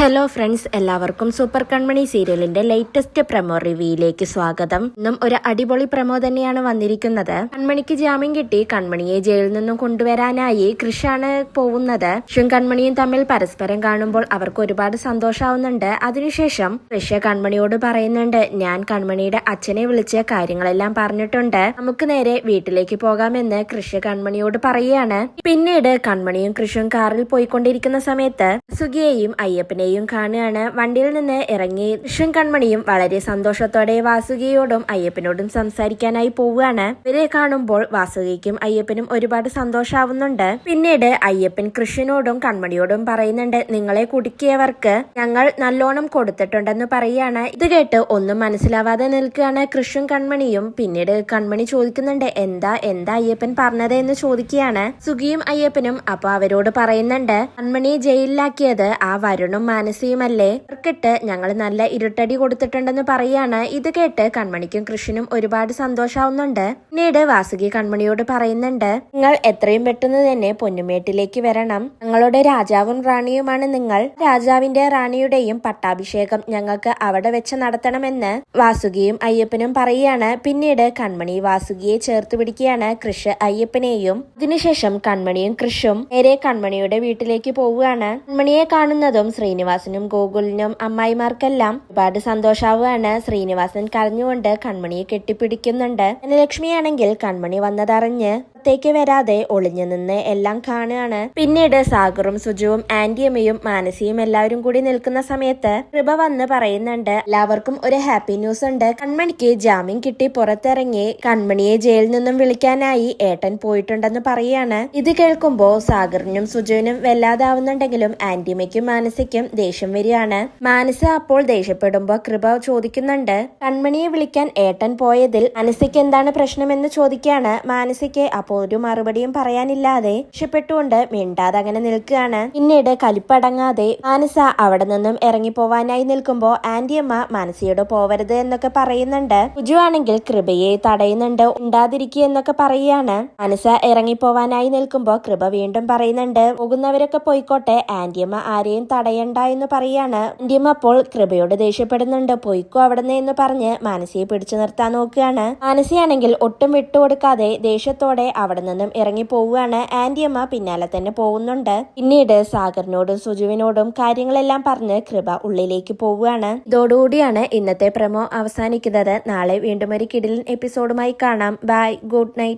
Hello friends എല്ലാവർക്കും super Kanmani സീരിയലിന്റെ latest promo റിവ്യൂയിലേക്ക് സ്വാഗതം. ഇന്നും ഒരു അടിപൊളി പ്രമോ തന്നെയാണ് വന്നിരിക്കുന്നത്. കൺമണിക്ക് ജാമ്യം കിട്ടി. കൺമണിയെ ജയിലിൽ നിന്നും കൊണ്ടുവരാനായി കൃഷാണ് പോകുന്നത്. കൃഷും കൺമണിയും തമ്മിൽ പരസ്പരം കാണുമ്പോൾ അവർക്ക് ഒരുപാട് സന്തോഷാവുന്നുണ്ട്. അതിനുശേഷം കൃഷ കൺമണിയോട് പറയുന്നുണ്ട് ഞാൻ കൺമണിയുടെ അച്ഛനെ വിളിച്ച് കാര്യങ്ങളെല്ലാം പറഞ്ഞിട്ടുണ്ട്. നമുക്ക് നേരെ വീട്ടിലേക്ക് പോകാമെന്ന് കൃഷ കൺമണിയോട് പറയുകയാണ്. പിന്നീട് കൺമണിയും കൃഷും കാറിൽ പോയിക്കൊണ്ടിരിക്കുന്ന സമയത്ത് സുഖിയെയും അയ്യപ്പനെയും കാണുകയാണ്. വണ്ടിയിൽ നിന്ന് ഇറങ്ങി കൃഷ്ണൻ കൺമണിയും വളരെ സന്തോഷത്തോടെ വാസുകിയോടും അയ്യപ്പനോടും സംസാരിക്കാനായി പോവുകയാണ്. ഇവരെ കാണുമ്പോൾ വാസുകിക്കും അയ്യപ്പനും ഒരുപാട് സന്തോഷാവുന്നുണ്ട്. പിന്നീട് അയ്യപ്പൻ കൃഷ്ണനോടും കൺമണിയോടും പറയുന്നുണ്ട് നിങ്ങളെ കുടുക്കിയവർക്ക് ഞങ്ങൾ നല്ലോണം കൊടുത്തിട്ടുണ്ടെന്ന് പറയുകയാണ് ഇത് കേട്ട് ഒന്നും മനസ്സിലാവാതെ നിൽക്കുകയാണ് കൃഷ്ണൻ കൺമണിയും. പിന്നീട് കൺമണി ചോദിക്കുന്നുണ്ട് എന്താ എന്താ അയ്യപ്പൻ പറഞ്ഞത്? എന്ന് ചോദിക്കുകയാണ്. സുഖിയും അയ്യപ്പനും അപ്പൊ അവരോട് പറയുന്നുണ്ട് കൺമണിയെ ജയിലിലാക്കിയത് ആ വരുണും മാനസിയുമല്ലേ? അവർക്കിട്ട് ഞങ്ങൾ നല്ല ഇരുട്ടടി കൊടുത്തിട്ടുണ്ടെന്ന് പറയാണ്. ഇത് കേട്ട് കൺമണിക്കും കൃഷിനും ഒരുപാട് സന്തോഷാവുന്നുണ്ട്. പിന്നീട് വാസുകി കൺമണിയോട് പറയുന്നുണ്ട് നിങ്ങൾ എത്രയും പെട്ടെന്ന് തന്നെ പൊന്നുമേട്ടിലേക്ക് വരണം. ഞങ്ങളുടെ രാജാവും റാണിയുമാണ് നിങ്ങൾ. രാജാവിന്റെ റാണിയുടെയും പട്ടാഭിഷേകം ഞങ്ങൾക്ക് അവിടെ വെച്ച് നടത്തണമെന്ന് വാസുകിയും അയ്യപ്പനും പറയുകയാണ്. പിന്നീട് കൺമണി വാസുകിയെ ചേർത്ത് പിടിക്കുകയാണ് കൃഷ് അയ്യപ്പനെയും. അതിനുശേഷം കൺമണിയും കൃഷും നേരെ കൺമണിയുടെ വീട്ടിലേക്ക് പോവുകയാണ്. കൺമണിയെ കാണുന്നതും ശ്രീനിവാസനും ഗോകുലിനും അമ്മായിമാർക്കെല്ലാം ഒരുപാട് സന്തോഷാവുകയാണ്. ശ്രീനിവാസൻ കരഞ്ഞുകൊണ്ട് കൺമണിയെ കെട്ടിപ്പിടിക്കുന്നുണ്ട്. ധനലക്ഷ്മിയാണെങ്കിൽ കൺമണി വന്നതറിഞ്ഞ് പുറത്തേക്ക് വരാതെ ഒളിഞ്ഞു നിന്ന് എല്ലാം കാണുകയാണ്. പിന്നീട് സാഗറും സുജുവും ആന്റിയമ്മയും മാനസിയും എല്ലാവരും കൂടി നിൽക്കുന്ന സമയത്ത് കൃപ വന്ന് പറയുന്നുണ്ട് എല്ലാവർക്കും ഒരു ഹാപ്പി ന്യൂസ് ഉണ്ട്. കൺമണിക്ക് ജാമ്യം കിട്ടി പുറത്തിറങ്ങി കൺമണിയെ ജയിലിൽ നിന്നും വിളിക്കാനായി ഏട്ടൻ പോയിട്ടുണ്ടെന്ന് പറയാണ് ഇത് കേൾക്കുമ്പോ സാഗറിനും സുജുവിനും വല്ലാതാവുന്നുണ്ടെങ്കിലും ആന്റിയമ്മയ്ക്കും മാനസിക്കും ദേഷ്യം വരികയാണ്. മാനസ അപ്പോൾ ദേഷ്യപ്പെടുമ്പോ കൃപ ചോദിക്കുന്നുണ്ട് കൺമണിയെ വിളിക്കാൻ ഏട്ടൻ പോയതിൽ മാനസിക്ക് എന്താണ് പ്രശ്നമെന്ന് ചോദിക്കുകയാണ്. മാനസിക്ക് അപ്പോൾ ഒരു മറുപടിയും പറയാനില്ലാതെ രക്ഷപ്പെട്ടുകൊണ്ട് മിണ്ടാതെ അങ്ങനെ നിൽക്കുകയാണ്. പിന്നീട് കലിപ്പടങ്ങാതെ മാനസ അവിടെ നിന്നും ഇറങ്ങി പോവാനായി നിൽക്കുമ്പോ ആന്റിയമ്മ മാനസിയോട് പോവരുത് എന്നൊക്കെ പറയുന്നുണ്ട്. ഉജു ആണെങ്കിൽ കൃപയെ തടയുന്നുണ്ട് ഉണ്ടാതിരിക്കുക എന്നൊക്കെ പറയുകയാണ്. മാനസ ഇറങ്ങി പോവാനായി നിൽക്കുമ്പോ കൃപ വീണ്ടും പറയുന്നുണ്ട്. പോകുന്നവരൊക്കെ പോയിക്കോട്ടെ ആന്റിയമ്മ ആരെയും തടയണ്ട എന്ന് പറയാണ് ആന്റിയമ്മ അപ്പോൾ കൃപയോട് ദേഷ്യപ്പെടുന്നുണ്ട്. പോയിക്കോ അവിടുന്ന് എന്ന് പറഞ്ഞ് മാനസിയെ പിടിച്ചു നിർത്താൻ നോക്കുകയാണ്. മാനസിയാണെങ്കിൽ ഒട്ടും വിട്ടുകൊടുക്കാതെ ദേഷ്യത്തോടെ അവിടെ നിന്നും ഇറങ്ങി പോവുകയാണ്. ആന്റിയമ്മ പിന്നാലെ തന്നെ പോകുന്നുണ്ട്. പിന്നീട് സാഗറിനോടും സുജുവിനോടും കാര്യങ്ങളെല്ലാം പറഞ്ഞ് കൃപ ഉള്ളിലേക്ക് പോവുകയാണ്. ഇതോടുകൂടിയാണ് ഇന്നത്തെ പ്രമോ അവസാനിക്കുന്നത്. നാളെ വീണ്ടും ഒരു കിടിലൻ എപ്പിസോഡുമായി കാണാം. Bye good night